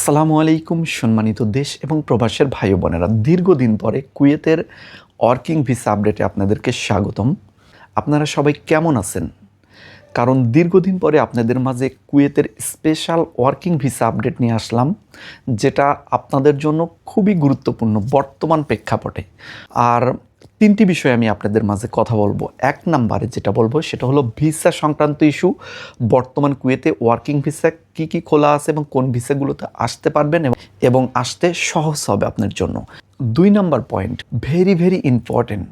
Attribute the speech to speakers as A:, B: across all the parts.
A: আসসালামু আলাইকুম, সম্মানিত দেশ এবং প্রবাসের ভাই বোনেরা। দীর্ঘদিন পরে কুয়েতের ওয়ার্কিং ভিসা আপডেটে আপনাদেরকে স্বাগতম। আপনারা সবাই কেমন আছেন? কারণ দীর্ঘদিন পরে আপনাদের মাঝে কুয়েতের স্পেশাল ওয়ার্কিং ভিসা আপডেট নিয়ে আসলাম, যেটা আপনাদের জন্য খুবই গুরুত্বপূর্ণ বর্তমান প্রেক্ষাপটে। আর তিনটি বিষয়ে আমি আপনাদের মাঝে কথা বলব। এক নাম্বারে যেটা বলব, সেটা হলো ভিসা সংক্রান্ত ইস্যু। বর্তমান কুয়েতে ওয়ার্কিং ভিসা কি কি খোলা আছে এবং কোন ভিসাগুলোতে আসতে পারবেন এবং- আসতে সহজ হবে আপনার জন্য। দুই number point, very very important,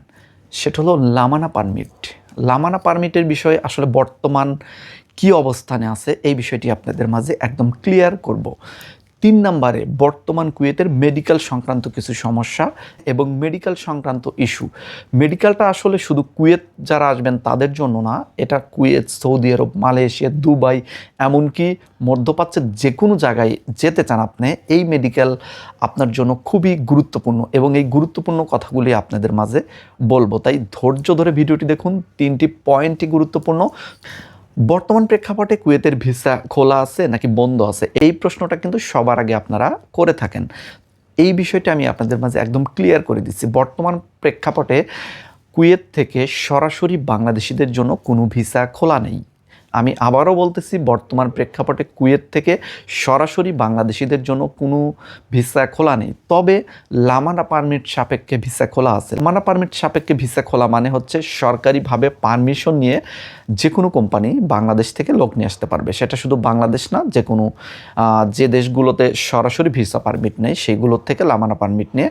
A: সেটা হলো লামানা পারমিট। লামানা পারমিটের বিষয়ে আসলে বর্তমান কি অবস্থানে আছে, এই বিষয়টি আপনাদের মাঝে একদম ক্লিয়ার করব। তিন নম্বরে বর্তমান কুয়েতের মেডিকেল সংক্রান্ত কিছু সমস্যা এবং মেডিকেল সংক্রান্ত ইস্যু। মেডিকেলটা আসলে শুধু কুয়েত যারা আসবেন তাদের জন্য না, এটা কুয়েত, সৌদি আরব, মালয়েশিয়া, দুবাই, এমনকি মধ্যপ্রাচ্যের যে কোনো জায়গায় যেতে চান আপনি, এই মেডিকেল আপনার জন্য খুবই গুরুত্বপূর্ণ এবং এই গুরুত্বপূর্ণ কথাগুলি আপনাদের মাঝে বলব। তাই ধৈর্য ধরে ভিডিওটি দেখুন, তিনটি পয়েন্টই গুরুত্বপূর্ণ। বর্তমান প্রেক্ষাপটে কুয়েতের ভিসা খোলা আছে নাকি বন্ধ আছে? এই প্রশ্নটা কিন্তু সবার আগে আপনারা করে থাকেন। এই বিষয়টা আমি আপনাদের মাঝে একদম ক্লিয়ার করে দিচ্ছি। বর্তমান প্রেক্ষাপটে কুয়েত থেকে সরাসরি বাংলাদেশিদের জন্য কোনো ভিসা খোলা নেই। আমি আবারও বলতেছি, বর্তমান প্রেক্ষাপটে কুয়েত থেকে সরাসরি বাংলাদেশিদের জন্য কোনো ভিসা খোলা নেই। তবে লামানা পারমিট সাপেক্ষে ভিসা খোলা আছে। লামানা পারমিট সাপেক্ষে ভিসা খোলা মানে হচ্ছে সরকারিভাবে পারমিশন নিয়ে যে কোনো কোম্পানি বাংলাদেশ থেকে লোক নিয়ে আসতে পারবে। সেটা শুধু বাংলাদেশ না যে কোনো যে দেশগুলোতে সরাসরি ভিসা পারমিট নেই সেইগুলোর থেকে লামানা পারমিট নিয়ে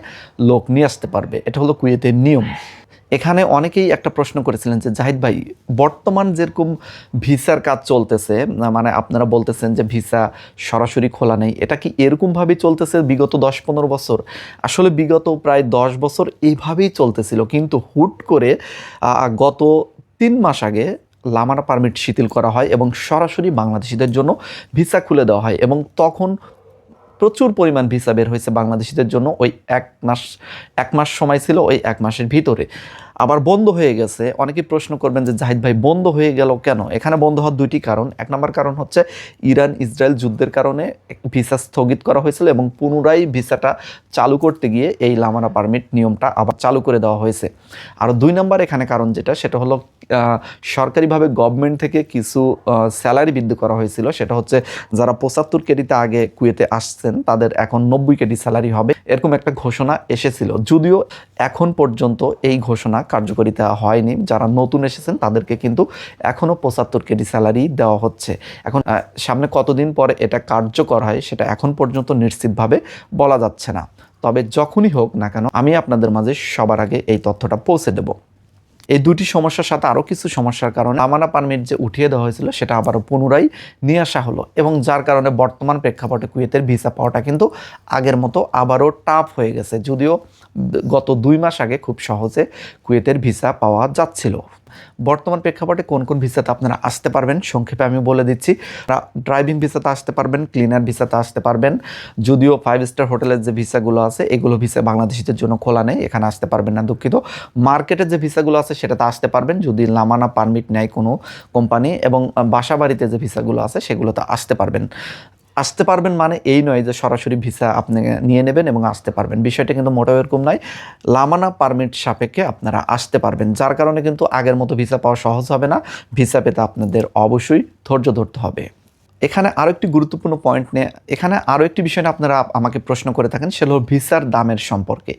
A: লোক নিয়ে আসতে পারবে। এটা হলো কুয়েতের নিয়ম। এখানে অনেকেই একটা প্রশ্ন করেছিলেন যে, জাহিদ ভাই, বর্তমান যেরকম ভিসার কাজ চলতেছে মানে আপনারা বলতেছেন যে ভিসা সরাসরি খোলা নেই, এটা কি এরকমভাবেই চলতেছে বিগত দশ পনেরো বছর? আসলে বিগত প্রায় দশ বছর এইভাবেই চলতেছিল, কিন্তু হুট করে গত তিন মাস আগে লামানা পারমিট শিথিল করা হয় এবং সরাসরি বাংলাদেশিদের জন্য ভিসা খুলে দেওয়া হয় এবং তখন প্রচুর পরিমাণ ভিসা বের হয়েছে বাংলাদেশিদের জন্য ওই এক মাস এক মাস সময় ছিল ওই এক মাসের ভিতরে। আবার বন্ধ হয়ে গেছে। অনেকেই প্রশ্ন করবেন যে, জাহিদ ভাই, বন্ধ হয়ে গেল কেন? এখানে বন্ধ হওয়ার দুইটি কারণ। এক নম্বর কারণ হচ্ছে ইরান, ইসরায়েল যুদ্ধের কারণে ভিসা স্থগিত করা হয়েছিল এবং পুনরায় ভিসাটা চালু করতে গিয়ে এই লামানা পারমিট নিয়মটা আবার চালু করে দেওয়া হয়েছে। আর দুই নম্বর এখানে কারণ যেটা, সেটা হলো সরকারিভাবে গভর্নমেন্ট থেকে কিছু স্যালারি বৃদ্ধি করা হয়েছিল। সেটা হচ্ছে যারা পঁচাত্তর কেডিতে আগে কুয়েতে আসছেন, তাদের এখন নব্বই কেডি স্যালারি হবে। এরকম একটা ঘোষণা এসেছিল। যদিও এখন পর্যন্ত এই ঘোষণা কার্যকারিতা হয়নি। যারা নতুন এসেছেন, তাদেরকে কিন্তু এখনও পঁচাত্তর কেডি স্যালারি দেওয়া হচ্ছে। এখন সামনে কতদিন পরে এটা কার্যকর হয়, সেটা এখন পর্যন্ত নিশ্চিতভাবে বলা যাচ্ছে না। তবে যখনই হোক না কেন, আমি আপনাদের মাঝে সবার আগে এই তথ্যটা পৌঁছে দেব। এই দুটি সমস্যার সাথে আরও কিছু সমস্যার কারণে আমানা পারমিট যে উঠিয়ে দেওয়া হয়েছিল, সেটা আবারও পুনরায় নিয়ে আসা হলো। এবং যার কারণে বর্তমান প্রেক্ষাপটে কুয়েতের ভিসা পাওয়াটা কিন্তু আগের মতো আবারও টাফ হয়ে গেছে। যদিও গত দুই মাস আগে খুব সহজে কুয়েতের ভিসা পাওয়া যাচ্ছিল। বর্তমান প্রেক্ষাপটে কোন কোন ভিসাতে আপনারা আসতে পারবেন? সংক্ষেপে আমি বলে দিচ্ছি ড্রাইভিং ভিসাতে আসতে পারবেন, ক্লিনার ভিসাতে আসতে পারবেন। যদিও ফাইভ স্টার হোটেলের যে ভিসাগুলো আছে, এগুলো ভিসা বাংলাদেশিদের জন্য খোলা নেই, এখানে আসতে পারবেন না দুঃখিত। মার্কেটের যে ভিসাগুলো আছে, সেটাতে আসতে পারবেন, যদি লামানা পারমিট নেয় কোনো কোম্পানি এবং বাসা বাড়িতে যে ভিসাগুলো আছে, সেগুলোতে আসতে পারবেন। আসতে পারবেন মানে এই নয় যে সরাসরি ভিসা আপনি নিয়ে নেবেন এবং আসতে পারবেন। বিষয়টা কিন্তু মোটেও এরকম নয়। লামানা পারমিট সাপেক্ষে আপনারা আসতে পারবেন। যার কারণে কিন্তু আগের মতো ভিসা পাওয়া সহজ হবে না। ভিসা পেতে আপনাদের অবশ্যই ধৈর্য ধরতে হবে। এখানে আরও একটি গুরুত্বপূর্ণ পয়েন্ট নিয়ে, এখানে আরও একটি বিষয় নিয়ে আপনারা আমাকে প্রশ্ন করে থাকেন, সেটা ভিসার দামের সম্পর্কে।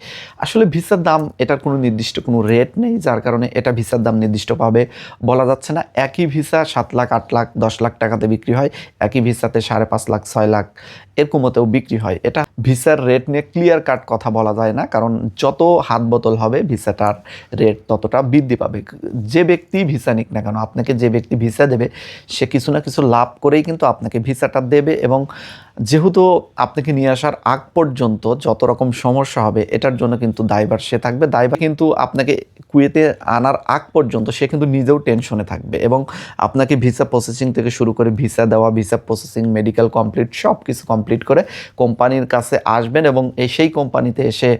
A: আসলে ভিসার দাম এটার কোনো নির্দিষ্ট কোনো রেট নেই, যার কারণে এটা ভিসার দাম নির্দিষ্টভাবে বলা যাচ্ছে না। একই ভিসা সাত লাখ, আট লাখ, দশ লাখ টাকাতে বিক্রি হয়, একই ভিসাতে সাড়ে পাঁচ লাখ, ছয় লাখ এরকম মতেও বিক্রি হয়। এটা ভিসার রেট নিয়ে ক্লিয়ার কাট কথা বলা যায় না, কারণ যত হাত বোতল হবে, ভিসাটার রেট ততটা বৃদ্ধি পাবে। যে ব্যক্তি ভিসা নিক না কেন, আপনাকে যে ব্যক্তি ভিসা দেবে, সে কিছু না কিছু লাভ করেই কিন্তু আপনাকে ভিসাটা দেবে এবং যেহেতু আপনাকে নিয়ে আসার আগ পর্যন্ত যত রকম সমস্যা হবে, এটার জন্য কিন্তু দায়ভার সে থাকবে। দায়ভার কিন্তু আপনাকে কুয়েতে আনার আগ পর্যন্ত সে কিন্তু নিজেও টেনশনে থাকবে এবং আপনাকে ভিসা প্রসেসিং থেকে শুরু করে ভিসা দেওয়া, ভিসা প্রসেসিং, মেডিকেল কমপ্লিট সব কিছু কমপ্লিট করে কোম্পানির কাছে আসবেন এবং এই সেই কোম্পানিতে এসে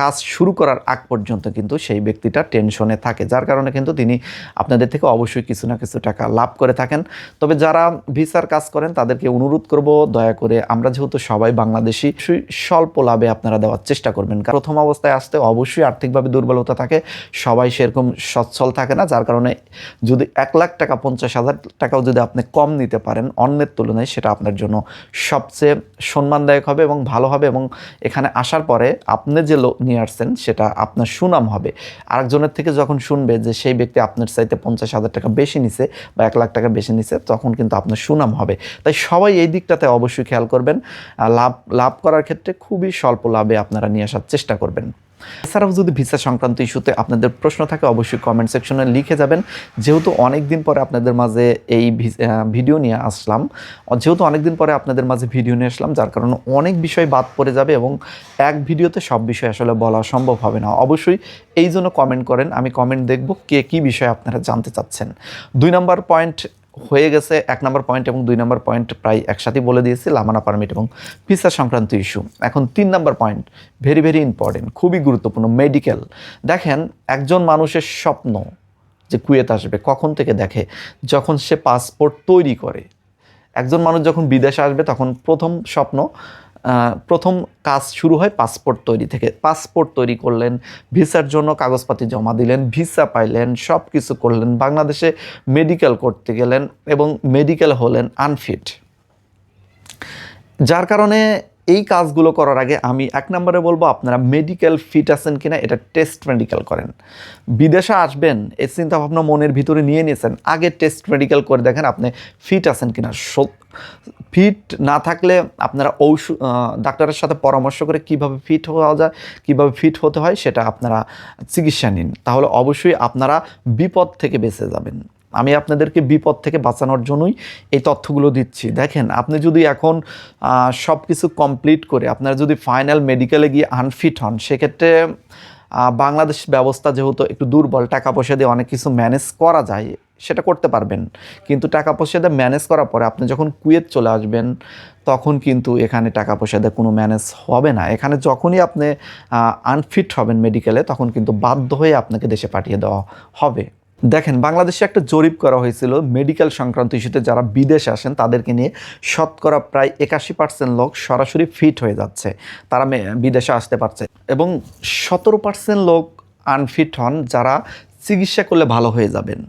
A: কাজ শুরু করার আগ পর্যন্ত কিন্তু সেই ব্যক্তিটা টেনশনে থাকে। যার কারণে কিন্তু তিনি আপনাদের থেকে অবশ্যই কিছু না কিছু টাকা লাভ করে থাকেন। তবে যারা ভিসার কাজ করেন, তাদেরকে অনুরোধ করব, দয়া দয়া করে আমরা যেহেতু সবাই বাংলাদেশি স্বল্প লাভে আপনারা দেওয়ার চেষ্টা করবেন। কারণ প্রথম অবস্থায় আসতে অবশ্যই আর্থিকভাবে দুর্বলতা থাকে, সবাই সেরকম সচ্ছল থাকে না, যার কারণে যদি এক লাখ টাকা, পঞ্চাশ হাজার টাকাও যদি আপনি কম নিতে পারেন অন্যের তুলনায়, সেটা আপনার জন্য সবচেয়ে সম্মানদায়ক হবে এবং ভালো হবে এবং এখানে আসার পরে আপনি যে লোক নিয়ে আসছেন, সেটা আপনার সুনাম হবে। আরেকজনের থেকে যখন শুনবে যে সেই ব্যক্তি আপনার চাইতে পঞ্চাশ হাজার টাকা বেশি নিছে বা এক লাখ টাকা বেশি নিছে, তখন কিন্তু আপনার সুনাম হবে। তাই সবাই এই দিকটাতে অবশ্যই খেয়াল করবেন। লাভ লাভ করার ক্ষেত্রে খুবই স্বল্প লাভে আপনারা নিয়ে আসার চেষ্টা করবেন। এছাড়াও যদি ভিসা সংক্রান্ত ইস্যুতে আপনাদের প্রশ্ন থাকে, অবশ্যই কমেন্ট সেকশনে লিখে যাবেন। যেহেতু অনেক দিন পরে আপনাদের মাঝে এই ভিডিও নিয়ে আসলাম, যেহেতু অনেক দিন পরে আপনাদের মাঝে ভিডিও নিয়ে আসলাম, যার কারণে অনেক বিষয় বাদ পড়ে যাবে এবং এক ভিডিওতে সব বিষয় আসলে বলা সম্ভব হবে না। অবশ্যই এই জন্য কমেন্ট করেন, আমি কমেন্ট দেখব কে, কী বিষয় আপনারা জানতে চাচ্ছেন। দুই নম্বর পয়েন্ট হয়ে গেছে এক নম্বর পয়েন্ট এবং দুই নম্বর পয়েন্ট প্রায় একসাথেই বলে দিয়েছি, লামানা পারমিট এবং ভিসা সংক্রান্ত ইস্যু এখন তিন number point very very important খুবই গুরুত্বপূর্ণ মেডিকেল দেখেন, একজন মানুষের স্বপ্ন যে কুয়েত আসবে, কখন থেকে দেখে? যখন সে পাসপোর্ট তৈরি করে। একজন মানুষ যখন বিদেশে আসবে, তখন প্রথম স্বপ্ন প্রথম কাজ শুরু হয় পাসপোর্ট তৈরি থেকে। পাসপোর্ট তৈরি করলেন, ভিসার জন্য কাগজপাতি জমা দিলেন, ভিসা পাইলেন সব কিছু করলেন, বাংলাদেশে মেডিকেল করতে গেলেন এবং মেডিকেল হলেন আনফিট যার কারণে এই কাজগুলো করার আগে আমি এক নম্বরে বলব, আপনারা মেডিকেল ফিট আছেন কিনা এটা টেস্ট মেডিকেল করেন। বিদেশে আসবেন এই চিন্তাভাবনা মনের ভিতরে নিয়ে নিয়েছেন, আগে টেস্ট মেডিকেল করে দেখেন আপনি ফিট আছেন কিনা। ফিট না থাকলে আপনারা ঔষধ ডাক্তারের সাথে পরামর্শ করে কীভাবে ফিট হওয়া যায়, কীভাবে ফিট হতে হয় সেটা আপনারা চিকিৎসা নিন। তাহলে অবশ্যই আপনারা বিপদ থেকে বেঁচে যাবেন। আমি আপনাদেরকে বিপদ থেকে বাঁচানোর জন্যই এই তথ্যগুলো দিচ্ছি। দেখেন, আপনি যদি এখন সব কিছু কমপ্লিট করে আপনারা যদি ফাইনাল মেডিকেলে গিয়ে আনফিট হন, সেক্ষেত্রে বাংলাদেশ ব্যবস্থা যেহেতু একটু দুর্বল, টাকা পয়সা দিয়ে অনেক কিছু ম্যানেজ করা যায়, সেটা করতে পারবেন। কিন্তু টাকা পয়সা দিয়ে ম্যানেজ করার পরে আপনি যখন কুয়েত চলে আসবেন, তখন কিন্তু এখানে টাকা পয়সা দিয়ে কোনো ম্যানেজ হবে না। এখানে যখনই আপনি আনফিট হবেন মেডিকেলে তখন কিন্তু বাধ্য হয়ে আপনাকে দেশে পাঠিয়ে দেওয়া হবে। দেখেন, বাংলাদেশে একটা জরিপ করা হয়েছিল, মেডিকেল সংক্রান্ত ইস্যুতে যারা বিদেশে আসেন, তাদেরকে নিয়ে শতকরা প্রায় একাশি পার্সেন্ট লোক সরাসরি ফিট হয়ে যাচ্ছে। তারা বিদেশে আসতে পারছে। এবং সতেরো পার্সেন্ট লোক আনফিট হন যারা চিকিৎসা করলে ভালো হয়ে যাবেন।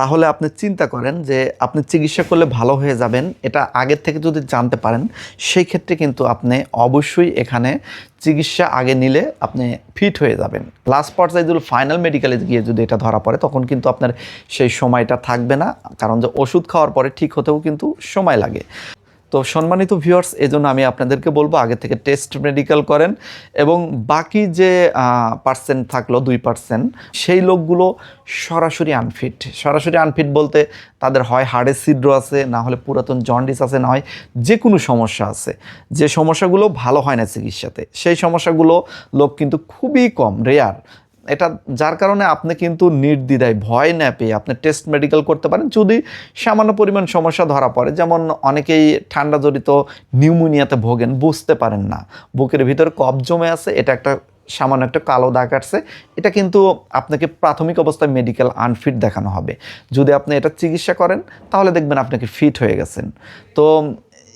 A: তাহলে আপনি চিন্তা করেন যে আপনি চিকিৎসা করলে ভালো হয়ে যাবেন, এটা আগের থেকে যদি জানতে পারেন, সেই ক্ষেত্রে কিন্তু আপনি অবশ্যই এখানে চিকিৎসা আগে নিলে আপনি ফিট হয়ে যাবেন। লাস্ট পর্যায়ে যদি ফাইনাল মেডিকেলে গিয়ে যদি এটা ধরা পড়ে, তখন কিন্তু আপনার সেই সময়টা থাকবে না, কারণ যে ওষুধ খাওয়ার পরে ঠিক হতেও কিন্তু সময় লাগে। তো সম্মানিত ভিউয়ার্স এজন্য আমি আপনাদেরকে বলব আগে থেকে টেস্ট মেডিকেল করেন এবং বাকি যে পার্সেন্ট থাকল, দুই পার্সেন্ট সেই লোকগুলো সরাসরি আনফিট সরাসরি আনফিট বলতে তাদের হয় হাড়ের ছিদ্র আছে, না হলে পুরাতন জন্ডিস আছে, না হয় যে কোনো সমস্যা আছে। যে সমস্যাগুলো ভালো হয় না চিকিৎসাতে, সেই সমস্যাগুলো লোক কিন্তু খুবই কম রেয়ার এটা যার কারণে আপনি কিন্তু নির্দ্বিধায় ভয় না পেয়ে আপনি টেস্ট মেডিকেল করতে পারেন। যদি সামান্য পরিমাণ সমস্যা ধরা পড়ে, যেমন অনেকেই ঠান্ডা জড়িত নিউমোনিয়াতে ভোগেন, বুঝতে পারেন না। বুকের ভিতরে কফ জমে আছে, এটা একটা সামান্য একটা কালো দাগ আসছে এটা কিন্তু আপনাকে প্রাথমিক অবস্থায় মেডিকেল আনফিট দেখানো হবে। যদি আপনি এটা চিকিৎসা করেন, তাহলে দেখবেন আপনাকে ফিট হয়ে গেছেন। তো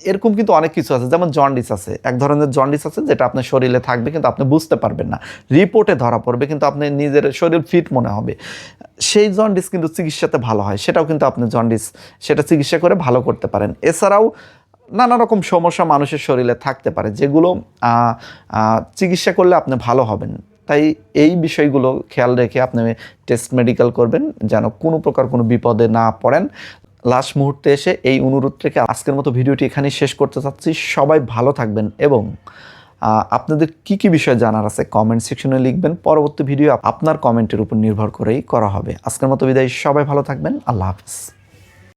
A: এরকম কিন্তু অনেক কিছু আছে, যেমন জন্ডিস আছে। এক ধরনের জন্ডিস আছে যেটা আপনার শরীরে থাকবে কিন্তু আপনি বুঝতে পারবেন না। রিপোর্টে ধরা পড়বে কিন্তু আপনি নিজের শরীর ফিট মনে হবে। সেই জন্ডিস কিন্তু চিকিৎসাতে ভালো হয়, সেটাও কিন্তু আপনি জন্ডিস সেটা চিকিৎসা করে ভালো করতে পারেন। এছাড়াও নানা রকম সমস্যা মানুষের শরীরে থাকতে পারে, যেগুলো চিকিৎসা করলে আপনি ভালো হবেন। তাই এই বিষয়গুলো খেয়াল রেখে আপনি টেস্ট মেডিকেল করবেন, যেন কোনো প্রকার কোনো বিপদে না পড়েন। লাস্ট মুহূর্তে এসে এই অনুরোধ থেকে আজকের মতো ভিডিওটি এখানেই শেষ করতে চাচ্ছি। সবাই ভালো থাকবেন এবং আপনাদের কি কি বিষয় জানার আছে কমেন্ট সেকশনে লিখবেন। পরবর্তী ভিডিও আপনার কমেন্টের উপর নির্ভর করেই করা হবে। আজকের মতো বিদায়। সবাই ভালো থাকবেন। আল্লাহ হাফিজ।